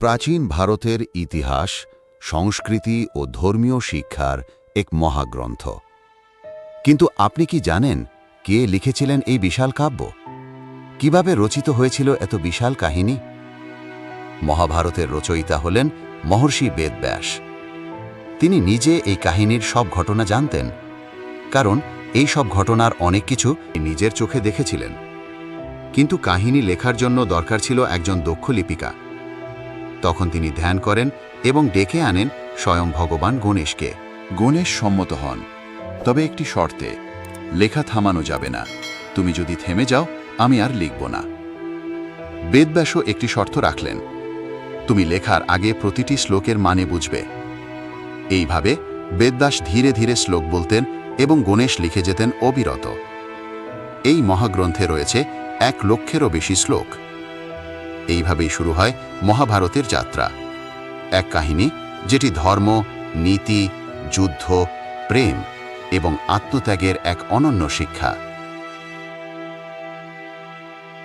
প্রাচীন ভারতের ইতিহাস, সংস্কৃতি ও ধর্মীয় শিক্ষার এক মহাগ্রন্থ। কিন্তু আপনি কি জানেন কে লিখেছিলেন এই বিশাল কাব্য? কীভাবে রচিত হয়েছিল এত বিশাল কাহিনী? মহাভারতের রচয়িতা হলেন মহর্ষি বেদব্যাস। তিনি নিজে এই কাহিনীর সব ঘটনা জানতেন, কারণ এই সব ঘটনার অনেক কিছু নিজের চোখে দেখেছিলেন। কিন্তু কাহিনী লেখার জন্য দরকার ছিল একজন দক্ষ লিপিকা। তখন তিনি ধ্যান করেন এবং ডেকে আনেন স্বয়ং ভগবান গণেশকে। গণেশ সম্মত হন। তবে একটি শর্তে, লেখা থামানো যাবে না। তুমি যদি থেমে যাও, আমি আর লিখব না। বেদব্যাসও একটি শর্ত রাখলেন। তুমি লেখার আগে প্রতিটি শ্লোকের মানে বুঝবে। এইভাবে বেদদাস ধীরে ধীরে শ্লোক বলতেন এবং গণেশ লিখে যেতেন অবিরত। এই মহাগ্রন্থে রয়েছে এক লক্ষেরও বেশি শ্লোক। এইভাবেই শুরু হয় মহাভারতের যাত্রা। এক কাহিনী যেটি ধর্ম, নীতি, যুদ্ধ, প্রেম এবং আত্মত্যাগের এক অনন্য শিক্ষা।